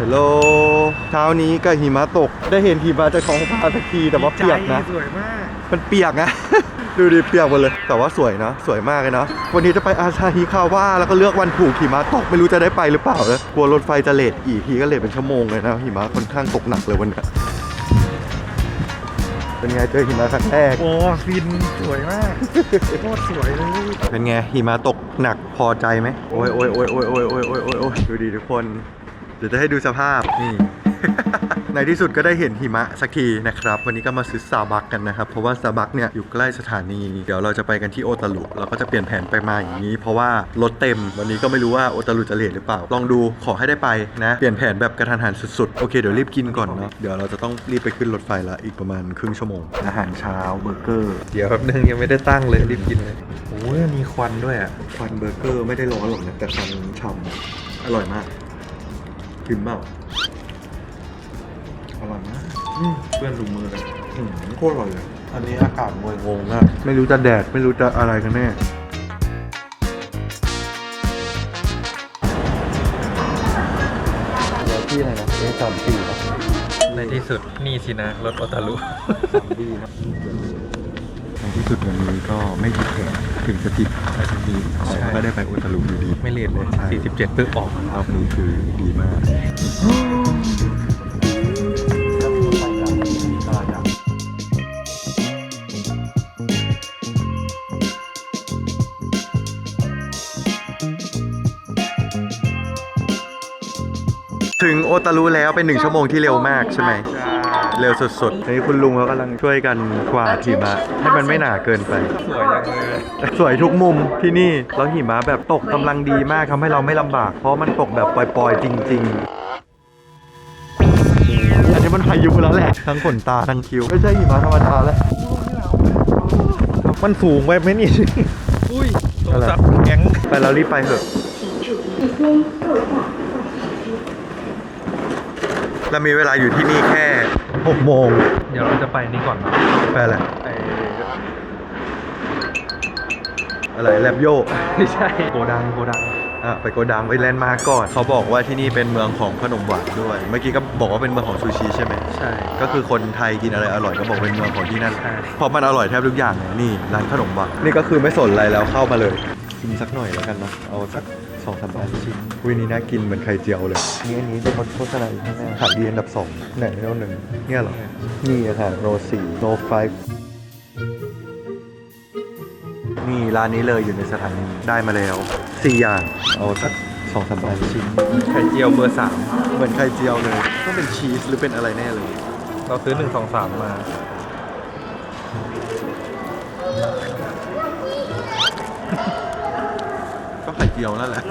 ฮัลโหลเช้านี้ก็หิมะตก ได้เห็นหิมะจากของฟ้าสักทีแต่ว่าเปียกนะ สวยมาก มันเปียกนะ ดูดิเปียกหมดเลย แต่ว่าสวยนะสวยมากเลยนะ วันนี้จะไปอาชาฮิคาว่าแล้วก็เลือกวันถูกหิมะตกไม่รู้จะได้ไปหรือเปล่านะกลัวรถไฟจะเลทอีกทีก็เลทเป็นชั่วโมงเลยนะหิมะค่อนข้างตกหนักเลยวันนี้เป็นไงเจอหิมะครั้งแรก โอ้ฟินสวยมากโคตรสวยเลย เป็นไงหิมะตกหนักพอใจไหมโอ้ยโอ้ยโอ้ยโอ้ยโอ้ยโอ้ยโอ้ยดูดีทุกคน เดี๋ยวจะให้ดูสภาพนี่ ในที่สุดก็ได้เห็นหิมะสักทีนะครับ วันนี้ก็มาซื้อซาบักกันนะครับ เพราะว่าซาบักเนี่ยอยู่ใกล้สถานี เดี๋ยวเราจะไปกันที่โอตารุเราก็จะเปลี่ยนแผนไปมาอย่างนี้ เพราะว่ารถเต็ม วันนี้ก็ไม่รู้ว่าโอตารุจะเลทหรือเปล่า ลองดูขอให้ได้ไปนะ เปลี่ยนแผนแบบกระทันหันสุดๆ โอเคเดี๋ยวรีบกินก่อนเนาะ เดี๋ยวเราจะต้องรีบไปขึ้นรถไฟละอีกประมาณครึ่งชั่วโมง อาหารเช้าเบอร์เกอร์ เดี๋ยวแป๊บนึงยังไม่ได้ตั้งเลยรีบกินเลยโอ้ยมีควันด้วยอะ ควันเบอร์เกอร์ไม่ได้ร้อนหรอกนะแต่ควันฉ่ำอร่อยมาก กินเปล่าอร่อยมากเพื่อนถุงมือเลยอืมโคตรอร่อยเลย อันนี้อากาศงวยงงมากไม่รู้จะแดดไม่รู้จะอะไรกันแน่ เดี๋ยวที่ไหนนะเอสามสี่ครับในที่สุดนี่สินะรถโอตารุ สามดีนะใน ที่สุดวันนี้ก็ไม่ผิดแผนถึงจะติดแต่ทีนี้แต่ก็ได้ไปอุตลุอยู่ดี ไม่เลทเลยใช่47 ปึ๊บออกรอบนี้คือดีมาก ถึงโอตารุแล้วเป็นหนึ่งชั่วโมงที่เร็วมากใช่ไหมเร็วสุดๆนี่คุณลุงเขากำลังช่วยกันกวาดหิมะให้มันไม่หนาเกินไป สวยจังเลยสวยทุกมุมที่นี่แล้วหิมะแบบตกกำลังดีมากทำให้เราไม่ลำบาก เพราะมันตกแบบปล่อยๆ จริง ๆอันนี้มันพายุแล้วแหละ ทั้งขนตาทั้งคิ้ว ไม่ใช่หิมะธรรมดาแล้ว มันสูงไปไหมนี่ อุ้ยโทรศัพท์แก๊งไปเรารีบไปเถอะ เรามีเวลาอยู่ที่นี่แค่6โมงเดี๋ยวเราจะไปนี่ก่อนเนาะไปอะไรไปอะไรแลบโยไม่ใช่โกดังโกดัง อะไปโกดังไปแลนด์มาร์กก่อนเขาบอกว่าที่นี่เป็นเมืองของขนมหวานด้วย เมื่อกี้ก็บอกว่าเป็นเมืองของซูชิใช่ไหม ใช่ ก็คือคนไทยกินอะไรอร่อยก็บอกเป็นเมืองของที่นั่นใช่ เพราะมันอร่อยแทบทุกอย่างเลยนี่ร้านขนมหวานนี่ก็คือไม่สนอะไรแล้วเข้ามาเลยกินสักหน่อยแล้วกันเนาะเอาสัก สองสามอันชิ้นวินี่น่ากินเหมือนไข่เจียวเลยนี่อันนี้เป็นคนโฆษณาอยู่ข้างหน้าขายดีอันดับสองไหนโนหนึ่งเนี่ยเหรอนี่อะค่ะโนสี่โนไฟนี่ร้านนี้เลยอยู่ในสถานีได้มาแล้วสี่อย่างเอาสักสองสามอันชิ้นไข่เจียวเบอร์สามเหมือนไข่เจียวเลยต้องเป็นชีสหรือเป็นอะไรแน่เลย เราซื้อหนึ่งสองสามมา จียวนั่นแหละ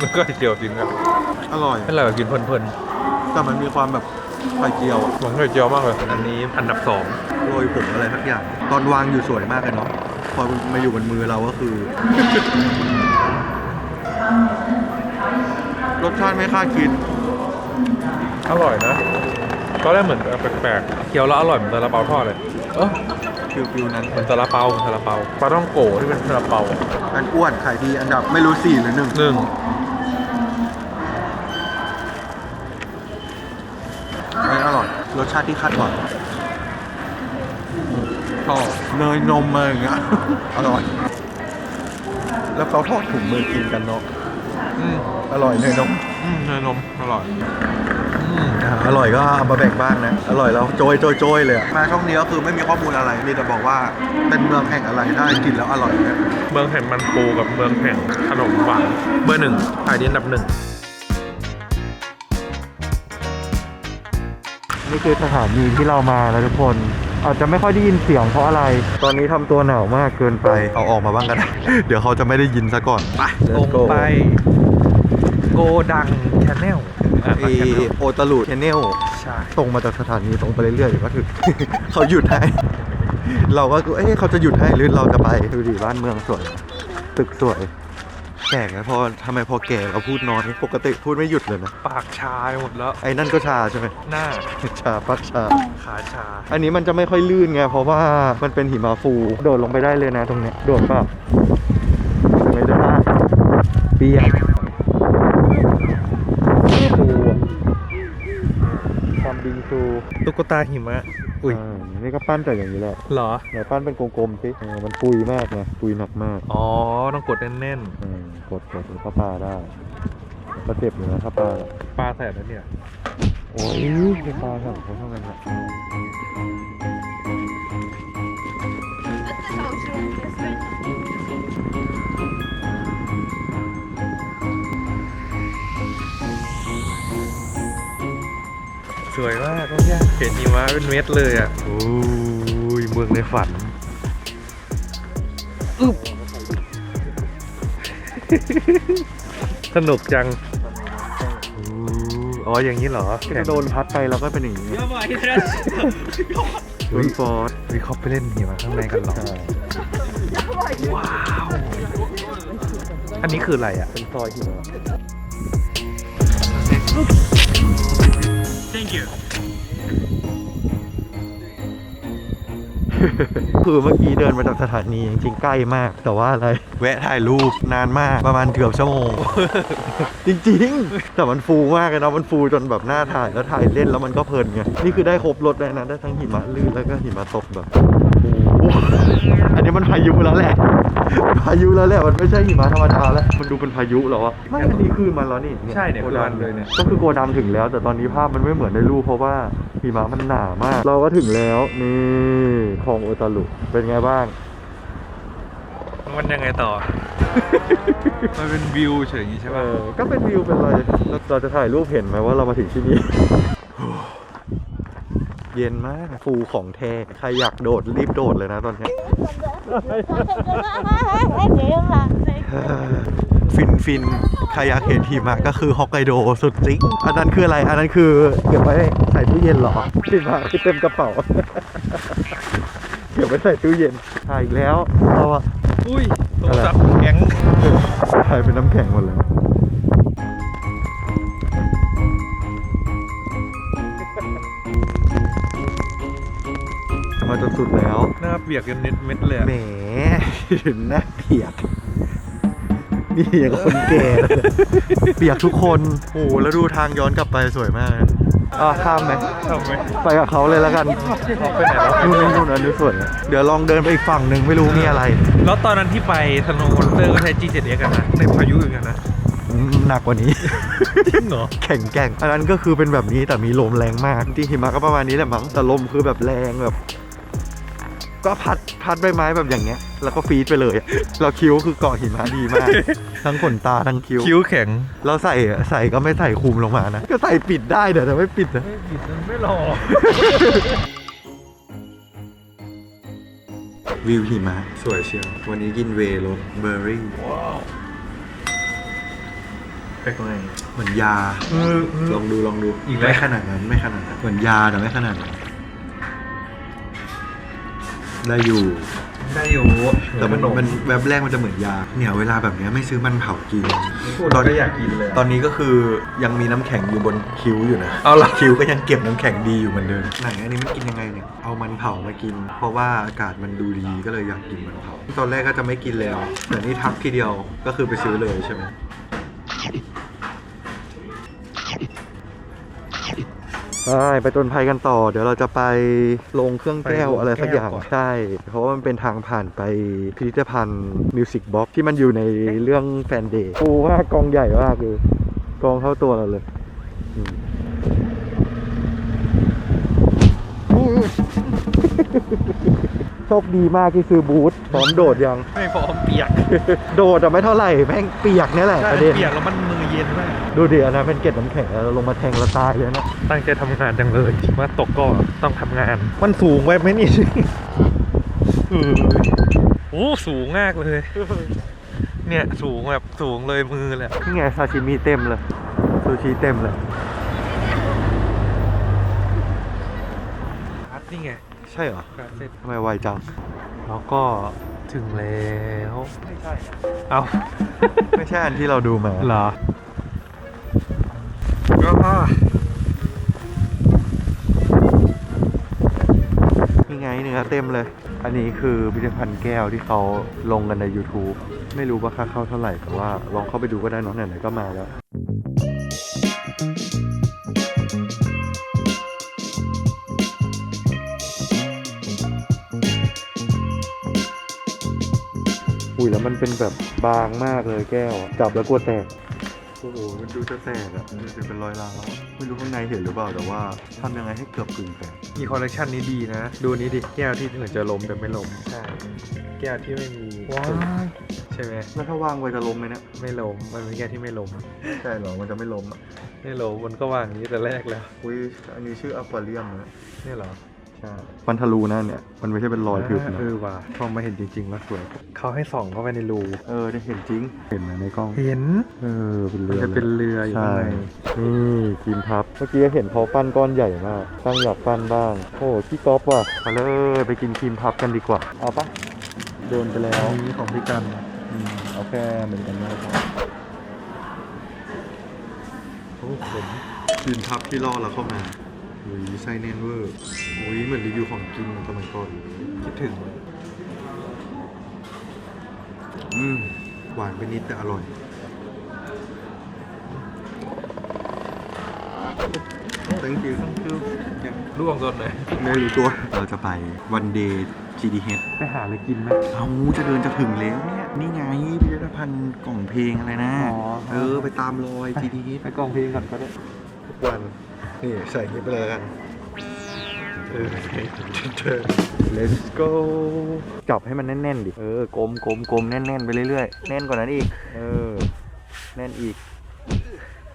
มันก็ไข่เจียวจริงอะอร่อยไม่อะไรแบบกินเพลินแต่มันมีความแบบไข่เจียวอะๆหวังไข่เจียวมากเลย อันนี้อันดับสองโรยผงอะไรทักอย่าง ตอนวางอยู่สวยมากเลยเนาะพอมาอยู่บนมือเราก็คือ รสชาติไม่คาดคิด อร่อยนะตอนแรกเหมือนแปลกๆเคี้ยวแล้วอร่อยเหมือนซาลาเปาทอดเลย เออ ฟิลฟิลนั้นเหมือนซาลาเปาเหมือนซาลาเปาปลาท่องโกะที่เป็นซาลาเปาอะอันอ้วนขายดีอันดับไม่รู้สี่หรือหนึ่งหนึ่งไม่อร่อยรสชาติที่คาดหวังชอบเนยนมอะไรอย่างเงี้ยอร่อย แล้วเขาทอดถุงมือกินกันเนาะอืมอร่อยเนยนมอืมเนยนมอร่อย อืมอ่าอร่อยก็เอามาแบ่งบ้างนะ อร่อยแล้วโจยโจยโจยเลยอะมาช่องนี้ก็คือไม่มีข้อมูลอะไร มีแต่บอกว่าเป็นเมืองแห่งอะไรถ้ากินแล้วอร่อยเนี่ยเมืองแห่งมันปูกับเมืองแห่งขนมหวานเบอร์หนึ่งขายดีอันดับหนึ่งนี่คือสถานีที่เรามาแล้วทุกคน อาจจะไม่ค่อยได้ยินเสียงเพราะอะไร ตอนนี้ทำตัวหนาวมากเกินไปเอาออกมาบ้างกัน เดี๋ยวเขาจะไม่ได้ยินซะก่อนไปตรงไป โกดังแชนแนล เอโอตาลูเทเนลใช่ตรงมาจากสถานีตรงไปเรื่อยๆเดี๋ยวก็ถึง เขาหยุดให้ เราก็เอ๊ะเขาจะหยุดให้หรือเราจะไปดูดิบ้านเมืองสวย ตึกสวยแก่ไงพอทำไมพอแก่เราพูดน้อยปกติพูดไม่หยุดเลยนะ ปากชาไปหมดแล้ว ไอ้นั่นก็ชาใช่ไหมหน้า ชาปักชา ขาชา อันนี้มันจะไม่ค่อยลื่นไงเพราะว่ามันเป็นหิมะฟู โดดลงไปได้เลยนะตรงเนี้ยโดดเปล่าไม่ได้เปียก ชู ตุ๊กตาหิมะ อุ้ยอ่านี่ก็ปั้นแต่อย่างนี้แหละเหรอ ไหนปั้นเป็นกลมๆสิเออมันปุยมากไงปุยหนักมากอ๋อ ต้องกดแน่นอืมกดกดแล้วก็ปลาได้ก็เจ็บอยู่นะถ้าปลาๆปลาใส่แล้วเนี่ย โอ้ยไปปลาสั่งเขาเท่ากันแหละ สวยมากก็แค่เห็นหิมะเป็นเม็ดเลยอะโอ้ยเมืองในฝันอึ๊บสนุกจังอู้อ๋ออย่างนี้เหรอก็จะโดนพัดไปแล้วก็เป็นอย่างนี้โดนฟอสวิเขาไปเล่นหิมะข้างในกันเหรอใช่ว้าว อันนี้คืออะไรอะ เป็นซอยหิมะ Thank you คือเมื่อกี้เดินมาจากสถานีจริงๆใกล้มากแต่ว่าอะไรแวะถ่ายรูปนานมากประมาณเกือบชั่วโมง จริงๆ แต่มันฟูมากเลยนะมันฟูจนแบบหน้าถ่ายแล้วถ่ายเล่นแล้วมันก็เพลินไงนี่คือได้ครบรถเลยนะได้ทั้งหิมะลื่นแล้วก็หิมะตกแบบ อ้โหอันนี้มันพายุแล้วแหละ พายุแล้วแหละ มันไม่ใช่หิมะธรรมดาแล้ว มันดูเป็นพายุแล้วอะไม่อันนี้คือมันแล้วนี่ใช่เนี่ยโกคือดัมันเลยเนี่ย ก็คือโกดังถึงแล้ว แต่ตอนนี้ภาพมันไม่เหมือนในรูปเพราะว่าหิมะมันหนามาก เราก็ถึงแล้วนี่คลองโอตารุเป็นไงบ้าง มันยังไงต่อ มันเป็นวิวเฉยอย่างนี้ใช่เอป่ะอก็เป็นวิวเป็นอะไรเราเราจะถ่ายรูปเห็นไหมว่าเรามาถึงที่นี่ เย็นมาก ฟูของแท้ใครอยากโดดรีบโดดเลยนะตอนเนี้ยฟินฟินใครอยากเห็นหิมะก็คือฮอกไกโดสุดจริงอันนั้นคืออะไรอันนั้นคือเก็บไว้ใส่ตู้เย็นเหรอหิมะที่เต็มกระเป๋าเก็บไว้ใส่ตู้เย็นถ่ายอีกแล้วเราอะอุ้ยโทรศัพท์แข็งถ่ายเป็นน้ำแข็งหมดแล้ว หน้าเปียกจนเน็ตเม็ดเลยอะแหมหน้าเปียก นี่อย่างกับคนแก่เลยเปียกทุกคน โอ้โหแล้วดูทางย้อนกลับไปสวยมากนะอะข้ามไหม ทำไหมไปกับเขาเลยแล้วกันไปไหนแล้วนู่นนู่นนู่นอันนี้สวยนะเดี๋ยวลองเดินไปอีกฝั่งหนึ่งไม่รู้มีอะไรแล้วตอนนั้นที่ไปสโนว์มอนเตอร์ก็ใช้ G7X กันนะในพายุอย่างกันนะ อืมหนักกว่านี้ จริงเหรอ แข็งแกร่งอันนั้นก็คือเป็นแบบนี้แต่มีลมแรงมากที่หิมะก็ประมาณนี้แหละมั้งแต่ลมคือแบบแรงแบบ ก็พัดพัดใบไม้แบบอย่างเงี้ย แล้วก็ฟีดไปเลยอะเราคิ้วคือเกาะหิมะดีมาก ทั้งขนตาทั้งคิ้ว คิ้วแข็ง เราใส่ใส่ก็ไม่ใส่คลุมลงมานะ ก็ใส่ปิดได้แต่แต่ไม่ปิดนะ ไม่ผิดมันไม่รอวิวหิมะสวยเชียว วันนี้กินเวย์รสเบอร์รี่เป็นไงเหมือนยา ลองดูลองดูอีกแล้ว ไม่ขนาดนั้นไม่ขนาดนั้นเหมือนยาแต่ไม่ขนาดนั้น ได้อยู่ ได้อยู่แต่มันมันแวบแรกมันจะเหมือนยา เนี่ยเวลาแบบเนี้ยไม่ซื้อมันเผากินตอนนี้อยากกินเลยตอนนี้ก็คือยังมีน้ำแข็งอยู่บนคิ้วอยู่นะเอาล่ะคิ้วก็ยังเก็บน้ำแข็งดีอยู่เหมือนเดิมไหนอันนี้มันกินยังไงเนี่ยเอามันเผามากิน เพราะว่าอากาศมันดูดีก็เลยอยากกินมันเผาตอนแรกก็จะไม่กินแล้วแต่นี่ทักทีเดียวก็คือไปซื้อเลยใช่ไหม ใช่ไปต้นภัยกันต่อ เดี๋ยวเราจะไปลงเครื่องแก้วไปลงอะไรสักอย่างแก้วก่อนใช่เพราะว่ามันเป็นทางผ่านไปพิพิธภัณฑ์มิวสิกบ็อกที่มันอยู่ในเรื่องแฟนเดย์โอ้ว่ากองใหญ่มากเลยกองเท่าตัวเราเลยอืม โชคดีมากที่ซื้อบูธพร้อมโดดยัง ไม่พร้อมเปียก โดดอะไม่เท่าไหร่แม่งเปียกเนี่ยแหละใช่ประเด็นเปียกแล้วมันมือเย็นมากดูดิอันนั้นเป็นเกล็ดน้ำแข็งแล้วลงมาแทงแล้วตายเลยนะ ตั้งใจทำงานจังเลยมาตกก็ต้องทำงาน มันสูงไปไหมนี่เออโอ้สูงมากเลย เนี่ยสูงแบบสูงเลยมือเลยอะนี่ไงซาชิมิเต็มเลยซูชิเต็มเลย อัดนี่ไง ใช่เหรอการเสร็จทำไมไวจัง แล้วก็ถึงแล้วไม่ใช่เอาไม่ใช่อันที่เราดูมาเหรอก็นี่ไงเนื้อเต็มเลย อันนี้คือพิพิธภัณฑ์แก้วที่เขาลงกันใน YouTube ไม่รู้ว่าค่าเข้าเท่าไหร่ แต่ว่าลองเข้าไปดูก็ได้เนอะไหนๆก็มาแล้ว มันเป็นแบบบางมากเลยแก้วอะจับแล้วกลัวแตก โอ้โห มันดูจะแตกอะมันจะเป็นรอยร้าว ไม่รู้ข้างในเห็นหรือเปล่า แต่ว่าทำยังไงให้เกือบกึ่งแตกมีคอลเลคชันนี้ดีนะ ดูนี้ดิ แก้วที่เหมือนจะล้มแต่ไม่ล้มใช่ แก้วที่ไม่มีว้าย ใช่ไหม แล้วถ้าวางไว้จะล้มไหมเนี่ย ไม่ล้ม มันเป็นแก้วที่ไม่ล้ม ใช่เหรอ มันจะไม่ล้มอะไม่ล้มมันก็วางอย่างนี้แต่แรกแล้ว อุ้ย อันนี้ชื่ออควาเรียมนะนี่เหรอ ใช่มันทะลุนะเนี่ย มันไม่ใช่เป็นรอยทึบนะเออว่ะพอมาเห็นจริงๆแล้วสวย เขาให้ส่องเข้าไปในรูเออได้เห็นจริง เห็นไหมในกล้อง เห็น เออ เป็นมัเรืนอจะเป็นเรืออยู่ใช่ข้างในนี่ครีมพับ เมื่อกี้เห็นเขาปั้นก้อนใหญ่มากตั้งอยากปั้นบ้าง โอ้พี่ก๊อฟว่ะมาเลยไปกินครีมพับกันดีกว่า เอาปะโดนไปแล้ว นี้ของพี่กันอืมเอาแค่เหมือนกันนะครับโอ้ผมครีมพับที่ล่อเราเข้ามา อุ้ยไส้แน่นเวอร์อุ้ยเหมือนรีวิวของกินสมัยก่อนคิดถึงอืมหวานไปนิดแต่อร่อย thank you thank you ร่วงจนเลยไม่รู้ตัว เราจะไปวันเดย์ GDH ไปหาอะไรกินไหมเอาจะเดินจะถึงแล้วเนี่ย นี่ไงพิพิธภัณฑ์กล่องเพลงอะไรนะอ๋อเออ ไปตามรอย GDH ไปกองเพลงก่อนก็ได้ทุกวัน นี่ใส่นี้ไปเลยกันเออ Let's go จับให้มันแน่นๆดิ เออกลมกลมกลมแน่นๆไปเรื่อยๆ แน่นกว่านั้นอีก เออ แน่นอีก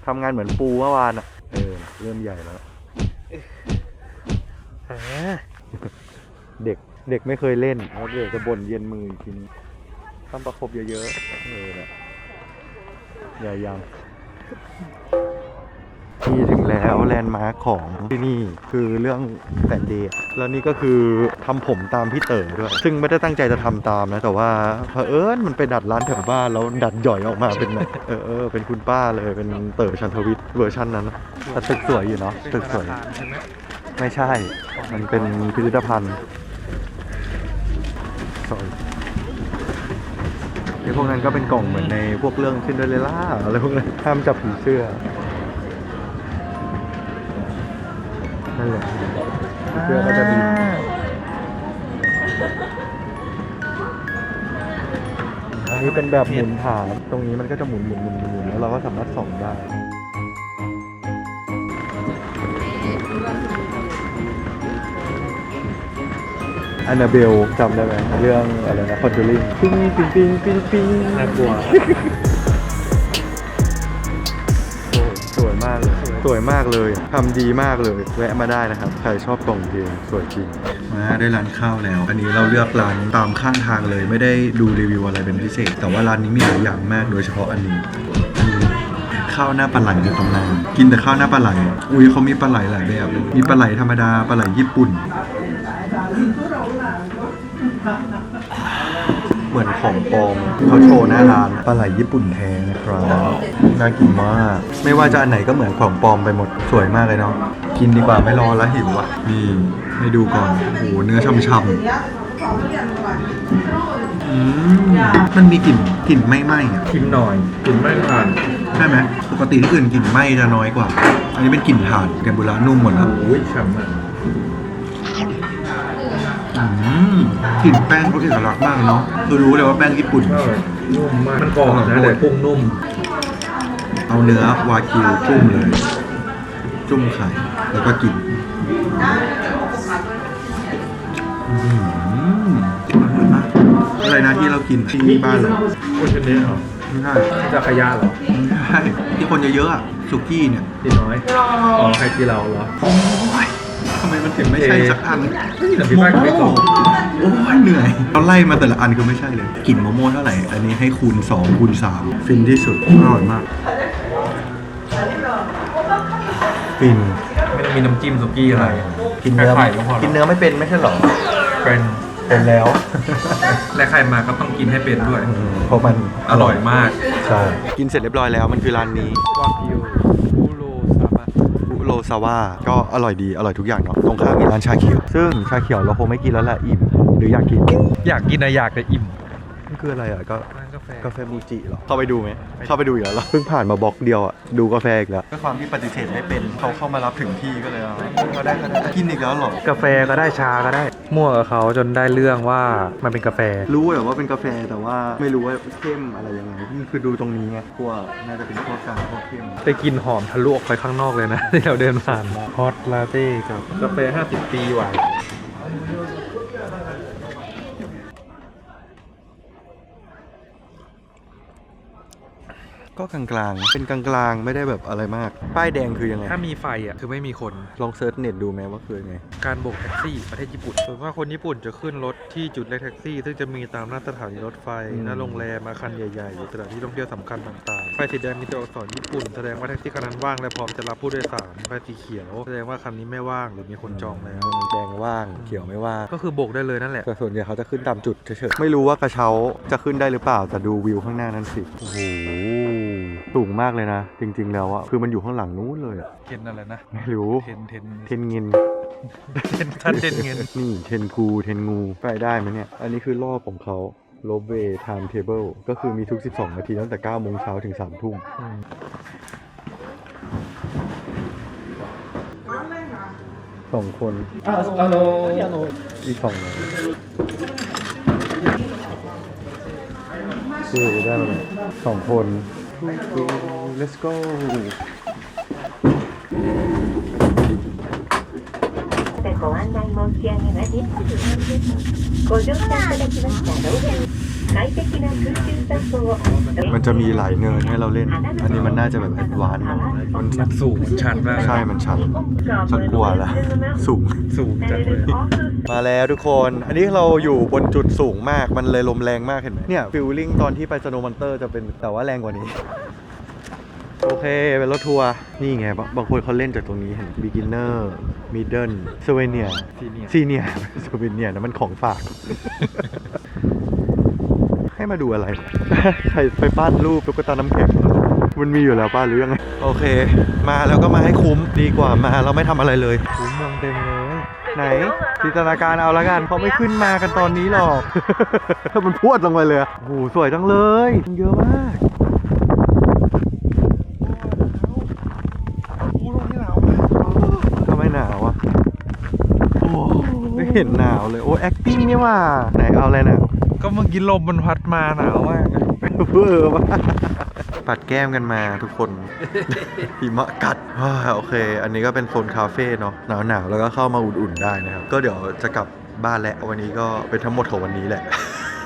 ทำงานเหมือนปูเมื่อวานอะ เออ เริ่มใหญ่แล้วหาเด็ก เด็กไม่เคยเล่นแล้วเดี๋ยวจะบ่นเย็นมืออีกทีนึงต้องประคบเยอะๆ เออแหละอย่ยัง นี่ถึงแล้วแลนด์มาร์คของที่นี่คือเรื่องแฟนเดย์แล้วนี่ก็คือทำผมตามพี่เต๋อด้วย ซึ่งไม่ได้ตั้งใจจะทำตามนะ แต่ว่าเผอิญมันไปดัดร้านแถวบ้านแล้วดัดหย่อยออกมาเป็นเออเออเป็นคุณป้าเลยเป็นเต๋อชันทวิทย์เวอร์ชันนั้นนะแต่ตึกสวยอยู่เนาะตึกสวยไหมไม่ใช่ มันเป็นพิพิธภัณฑ์สอยไอ้พวกนั้นก็เป็นกล่องเหมือนในพวกเรื่องซินเดอเรลล่าอะไรพวกนั้นห้ามจับผีเสื้อ นั่นแหละผีเสื้อก็จะมีอันนี้เป็นแบบหมุนฐานตรงนี้มันก็จะหมุนหมุนหมุนหมุนแล้วเราก็สามารถส่องได้อันนาเบลจำได้ไหมเรื่องอะไรนะคอนจูริงปิ้งปิ้งปิ้งปิ้งปิ้งน่ากลัว สวยมากเลยทำดีมากเลย แวะมาได้นะครับ ใครชอบกล่องเพลงสวยจริง มาได้ร้านข้าวแล้ว อันนี้เราเลือกร้านตามข้างทางเลย ไม่ได้ดูรีวิวอะไรเป็นพิเศษ แต่ว่าร้านนี้มีหลายอย่างมากโดยเฉพาะอันนี้อันนี้ข้าวหน้าปลาไหลในตำนานกินแต่ข้าวหน้าปลาไหล อุ้ยเขามีปลาไหลหลายแบบเลย มีปลาไหลธรรมดา ปลาไหลญี่ปุ่น เหมือนของปลอมเขาโชว์หน้าร้านปลาไหลญี่ปุ่นแท้นะครับน่ากินมาก ไม่ว่าจะอันไหนก็เหมือนของปลอมไปหมดสวยมากเลยเนาะกินดีกว่าไม่รอแล้วหิวอะนี่ให้ดูก่อนโอ้โหเนื้อช่ำๆอืมมันมีกลิ่นกลิ่นไม่ไหม้อะชิมหน่อยกินไม่ผ่านใช่ไหมปกติที่อื่นกลิ่นไหม้จะน้อยกว่า อันนี้เป็นกลิ่นถ่านแกมบุระนุ่มหมดแล้วอุ้ยฉ่ำอะอืม กลิ่นแป้งเขาเอกลักษณ์มากเลยเนาะคือรู้เลยว่าแป้งญี่ปุ่นก็นุ่มมาก มันกรอบนะแต่กุ้งนุ่ม เอาเนื้อวากิวจุ่มเลย จุ่มไข่แล้วก็กินอื้อหืออร่อยมากอะไรนะที่เรากินที่บ้านเราโอ้ยเป็นเนื้อเหรอไม่ใช่จะขยะเหรอไม่ใช่ที่คนเยอะๆอะสุกี้เนี่ยตีน้อย อ๋อใครที่เราเหรอโอ้ย ทำไมมันถึงไม่ใช่สักอันแต่พี่บ้านก็ไม่ตรงโอ้ยเหนื่อยเราไล่มาแต่ละอันคือไม่ใช่เลยกลิ่นโมโม่เท่าไหร่ อันนี้ให้คูณ2คูณ3ฟินที่สุดอร่อยมากฟินไม่ต้องมีน้ำจิ้มสุกี้อะไร กินเนื้อไข่ก็พอกินเนื้อไม่เป็นไม่ใช่หรอเป็นเป็นแล้ว และใครมาก็ต้องกินให้เป็นด้วย เพราะมันอร่อยมาก ใช่ กินเสร็จเรียบร้อยแล้วมันคือร้านนี้วากิวบูโรซาบะ บุโร ซาว่าก็อร่อยดีอร่อยทุกอย่างเนาะตรงข้ามมีร้านชาเขียว ซึ่งชาเขียวเราคงไม่กินแล้วแหละอิ่มหรืออยากกิน อยากกินนะอยากแต่อิ่ม มันคืออะไรอะก็ร้านกาแฟ กาแฟมูจิเหรอเข้าไปดูไหมเข้าไปดูอีกแล้วเหรอเพิ่งผ่านมาบล็อกเดียวอะดูกาแฟอีกแล้วด้วยความที่ปฏิเสธไม่เป็นเขาเข้ามารับถึงที่ก็เลยเอาก็ได้ก็ได้กินอีกแล้วเหรอกาแฟก็ได้ชาก็ได้มั่วกับเขาจนได้เรื่องว่ามันเป็นกาแฟ รู้แหละว่าเป็นกาแฟแต่ว่าไม่รู้ว่าเข้มอะไรยังไงนี่คือดูตรงนี้ไงพวกน่าจะเป็นพวกกลางพวกเข้มไปกินหอมทะลุออกไปข้างนอกเลยนะ ที่เราเดินผ่านฮอตลาเต้กับกาแฟ 50 ปีหวาน ก็กลางๆ เป็นกลางๆ ไม่ได้แบบอะไรมาก ป้ายแดงคือยังไง ถ้ามีไฟอะคือไม่มีคน ลองเซิร์ชเน็ตดูไหมว่าคือยังไง การโบกแท็กซี่ประเทศญี่ปุ่นส่วนมากคนญี่ปุ่นจะขึ้นรถที่จุดเรียกแท็กซี่ ซึ่งจะมีตามหน้าสถานีรถไฟอืมหน้าโรงแรมอาคารใหญ่ๆหรือสถานที่ท่องเที่ยวสำคัญต่างๆ ไฟสีแดงมีตัวอักษรญี่ปุ่น แสดงว่าแท็กซี่คันนั้นว่างและพร้อมจะรับผู้โดยสาร ไฟสีเขียวแสดงว่าคันนี้ไม่ว่างหรือมีคนจองแล้ว แดงว่างเขียวไม่ว่างก็คือโบกได้เลยนั่นแหละแต่ส่วนใหญ่เขาจะขึ้นตามจุดเฉยๆไม่รู้ว่ากระเช้าจะขึ้นได้หรือเปล่าแต่ดูวิวข้างหน้านั้นสิโอ้โห สูงมากเลยนะ จริง ๆ แล้วอะคือมันอยู่ข้างหลังนู้นเลยอะเทนอะไรนะไม่รู้ เทนเทนเทนเงิน เทนท่านเทนเงินนี่เทนกูเทนงูไปได้ไหมเนี่ย อันนี้คือรอบของเขาโลเวไทม์เทเบิลก็คือมีทุก 12 นาทีตั้งแต่9โมงเช้าถึง3ทุ่มอืมสองคนอีกสองเลยคือได้มาเลยสองคน let's go でご案内申し上げます。ご乗車いただきました มันจะมีหลายเนินให้เราเล่น อันนี้มันน่าจะแบบแอดวานมันสูงชันมากใช่ มันชันชันกลัวละสูง สูงจังเลย มาแล้วทุกคน อันนี้เราอยู่บนจุดสูงมาก มันเลยลมแรงมากเห็นไหมเนี่ยฟิลลิ่งตอนที่ไปสโนว์มันเตอร์จะเป็นแต่ว่าแรงกว่านี้ โอเค เป็นรถทัวร์ นี่ไง บางคนเขาเล่นจากตรงนี้เห็น beginner middle senior senior senior นะมันของฝาก ให้มาดูอะไรใครไปปั้นรูปตุ๊กตาน้ำแข็งเหรอมันมีอยู่แล้วป้าหรือยังไงโอเค มาแล้วก็มาให้คุ้มดีกว่ามาเราไม่ทำอะไรเลยสูงเมืองเต็มเลยไหนจินตนาการเอาละกันเขาไม่ขึ้นมากันตอนนี้หรอกถ้ามันพรวดลงไปเลยอะโอ้โหสวยจังเลยมันเยอะมากทำไมหนาวอะโอ้ไม่เห็นหนาวเลยโอ้ acting นี่ว่าไหนเอาอะไรน่ะ ก็เมื่อกี้ลมมันพัดมาหนาวมากเพื่อมากปัดแก้มกันมาทุกคนหิมะกัดว้าโอเค อันนี้ก็เป็นโซนคาเฟ่เนาะหนาวหนาวๆแล้วก็เข้ามาอุ่นๆได้นะครับ ก็เดี๋ยวจะกลับบ้านแล้ววันนี้ก็เป็นทั้งหมดของวันนี้แหละ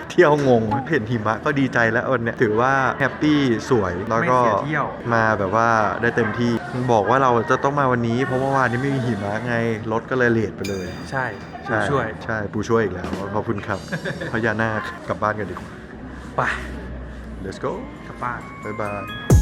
เที่ยวงงเห็นหิมะก็ดีใจแล้ววันเนี้ยถือว่าแฮปปี้สวยแล้วก็ไม่เสียเที่ยวมาแบบว่าได้เต็มที่บอกว่าเราจะต้องมาวันนี้เพราะว่าวันนี้ไม่มีหิมะไงรถก็เลยเลทไปเลย ใช่ ใช่ช่วยใช่ปูช่วยอีกแล้วขอบคุณครับพญานาคกลับบ้านกันดีกว่าไป let's go กลับบ้านบ๊ายบาย